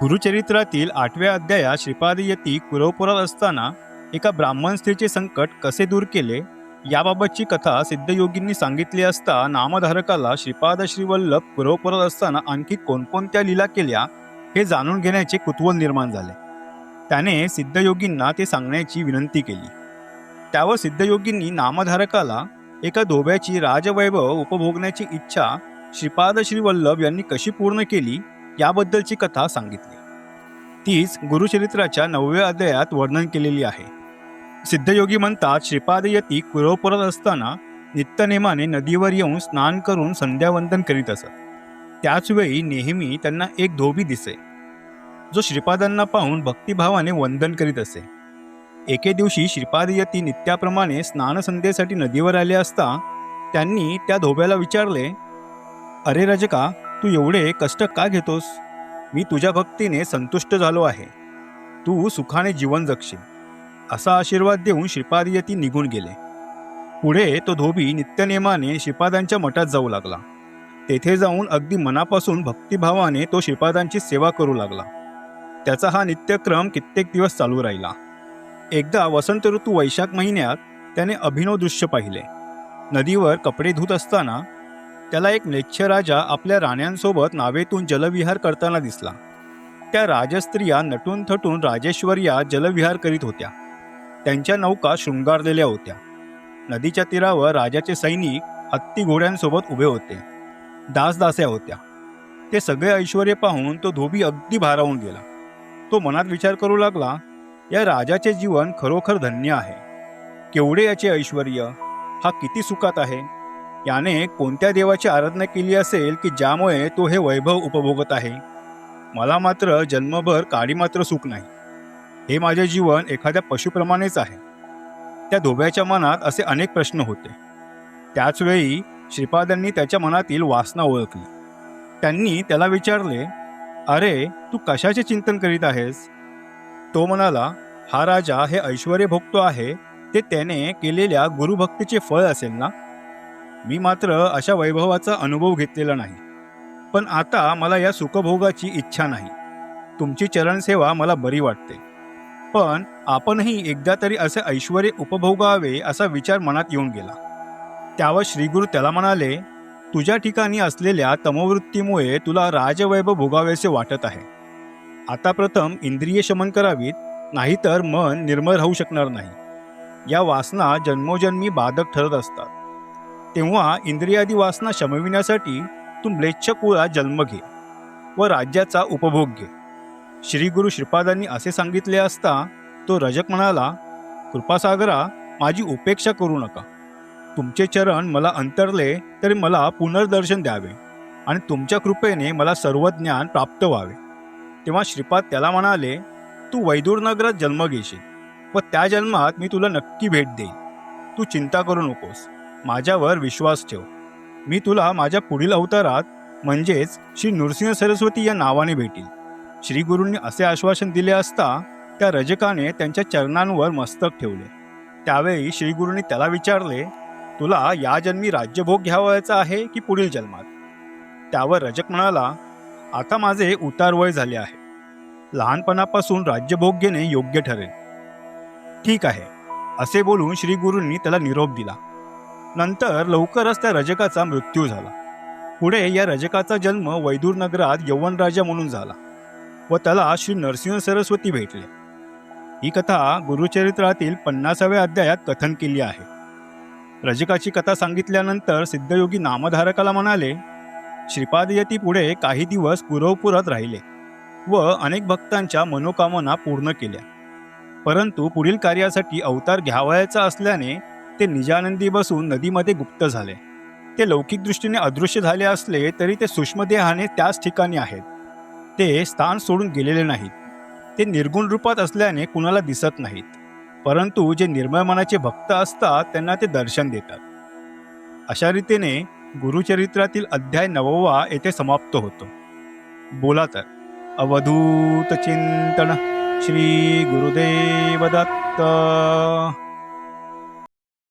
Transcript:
गुरुचरित्रातील आठव्या अध्यायात श्रीपाद यती कुरवपुरात असताना एका ब्राह्मण स्त्रीचे संकट कसे दूर केले याबाबतची कथा सिद्धयोगींनी सांगितली असता नामधारकाला श्रीपाद श्रीवल्लभ पुरवपुरात असताना आणखी कोणकोणत्या लीला केल्या हे जाणून घेण्याचे कुतूहल निर्माण झाले. त्याने सिद्धयोगींना ते सांगण्याची विनंती केली. त्यावर सिद्धयोगींनी नामधारकाला एका धोब्याची राजवैभव उपभोगण्याची इच्छा श्रीपाद श्रीवल्लभ यांनी कशी पूर्ण केली याबद्दलची कथा सांगितली. तीच गुरुचरित्राच्या नवव्या अध्यायात वर्णन केलेली आहे. सिद्धयोगी म्हणतात श्रीपादयती कुरवपुरात असताना नित्यनेमाने नदीवर येऊन स्नान करून संध्यावंदन करीत असत. त्याचवेळी नेहमी त्यांना एक धोबी दिसे जो श्रीपादांना पाहून भक्तिभावाने वंदन करीत असे. एके दिवशी श्रीपादयती नित्याप्रमाणे स्नानसंध्येसाठी नदीवर आले असता त्यांनी त्या धोब्याला विचारले अरे रजका तू एवढे कष्ट का घेतोस? मी तुझ्या भक्तीने संतुष्ट झालो आहे. तू सुखाने जीवन जगशील. असा आशीर्वाद देऊन श्रीपाद यती निघून गेले. पुढे तो धोबी नित्यनेमाने श्रीपादांच्या मठात जाऊ लागला. तेथे जाऊन अगदी मनापासून भक्तिभावाने तो श्रीपादांची सेवा करू लागला. त्याचा हा नित्यक्रम कित्येक दिवस चालू राहिला. एकदा वसंत ऋतू वैशाख महिन्यात त्याने अभिनव दृश्य पाहिले. नदीवर कपडे धुत असताना त्याला एक नेच्छ राजा आपल्या राण्यांसोबत नावेतून जलविहार करताना दिसला. त्या राजस्त्रिया नटून थटून राजेश्वर्या जलविहार करीत होत्या. त्यांच्या नौका शृंगारलेल्या होत्या. नदीच्या तीरावर राजाचे सैनिक हत्ती घोड्यांसोबत उभे होते. दासदास्या होत्या. ते सगळे ऐश्वर पाहून तो धोबी अगदी भारावून गेला. तो मनात विचार करू लागला या राजाचे जीवन खरोखर धन्य आहे. केवढे याचे ऐश्वर हा किती सुखात आहे. याने कोणत्या देवाची आराधना केली असेल की ज्यामुळे तो हे वैभव उपभोगत आहे? मला मात्र जन्मभर काडी मात्र सुख नाही. हे माझे जीवन एखाद्या पशुप्रमाणेच आहे. त्या धोब्याच्या मनात असे अनेक प्रश्न होते. त्याचवेळी श्रीपादांनी त्याच्या मनातील वासना ओळखली. त्यांनी त्याला विचारले अरे तू कशाचे चिंतन करीत आहेस? तो म्हणाला हा राजा हे ऐश्वर भोगतो आहे. ते त्याने केलेल्या गुरुभक्तीचे फळ असेल ना? मी मात्र अशा वैभवाचा अनुभव घेतलेला नाही. पण आता मला या सुखभोगाची इच्छा नाही. तुमची चरणसेवा मला बरी वाटते. पण आपणही एकदा तरी असे ऐश्वर उपभोगावे असा विचार मनात येऊन गेला. त्यावर श्रीगुरु त्याला म्हणाले तुझ्या ठिकाणी असलेल्या तमवृत्तीमुळे तुला राजवैभव भोगावेसे वाटत आहे. आता प्रथम इंद्रिय शमन करावीत नाहीतर मन निर्मळ राहू शकणार नाही. या वासना जन्मोजन्मी बाधक ठरत असतात. तेव्हा इंद्रियादी वासना शमविण्यासाठी तू म्लेच्छ कुळात जन्म घे व राज्याचा उपभोग घे. श्री गुरु श्रीपादांनी असे सांगितले असता तो रजक म्हणाला कृपासागरा माझी उपेक्षा करू नका. तुमचे चरण मला अंतरले तरी मला पुनर्दर्शन द्यावे आणि तुमच्या कृपेने मला सर्व ज्ञान प्राप्त व्हावे. तेव्हा श्रीपाद त्याला म्हणाले तू वैदूरनगरात जन्म घेशील व त्या जन्मात मी तुला नक्की भेट देईन. तू चिंता करू नकोस. माझ्यावर विश्वास ठेव. मी तुला माझ्या पुढील अवतारात म्हणजेच श्री नृसिंह सरस्वती या नावाने भेटील श्री गुरूंनी असे आश्वासन दिले असता त्या रजकाने त्यांच्या चरणांवर मस्तक ठेवले. त्यावेळी श्री गुरूंनी त्याला विचारले तुला या जन्मी राज्यभोग घ्यावायचा आहे की पुढील जन्मात? त्यावर रजक म्हणाला आता माझे उतार वय झाले आहे. लहानपणापासून राज्यभोग घेणे योग्य ठरेल. ठीक आहे असे बोलून श्री गुरूंनी त्याला निरोप दिला. नंतर लवकरच त्या रजकाचा मृत्यू झाला. पुढे या रजकाचा जन्म वैदूर नगरात यवन राजा म्हणून झाला व त्याला श्री नरसिंह सरस्वती भेटले. ही कथा गुरुचरित्रातील पन्नासाव्या अध्यायात कथन केली आहे. रजकाची कथा सांगितल्यानंतर सिद्धयोगी नामधारकाला म्हणाले श्रीपादयती पुढे काही दिवस पुरवपुरात राहिले व अनेक भक्तांच्या मनोकामना पूर्ण केल्या. परंतु पुढील कार्यासाठी अवतार घ्यावयाचा असल्याने ते निजानंदी बसून नदीमध्ये गुप्त झाले. ते लौकिक दृष्टीने अदृश्य झाले असले तरी ते सूक्ष्मदेहाने त्याच ठिकाणी आहेत. ते स्थान सोडून गेलेले नाहीत. ते निर्गुण रूपात असल्याने कुणाला दिसत नाहीत. परंतु जे निर्मळ मनाचे भक्त असतात त्यांना ते दर्शन देतात. अशा रीतीने गुरुचरित्रातील अध्याय नववा येथे समाप्त होतो. बोला तर अवधूत चिंतन श्री गुरुदेव दत्त.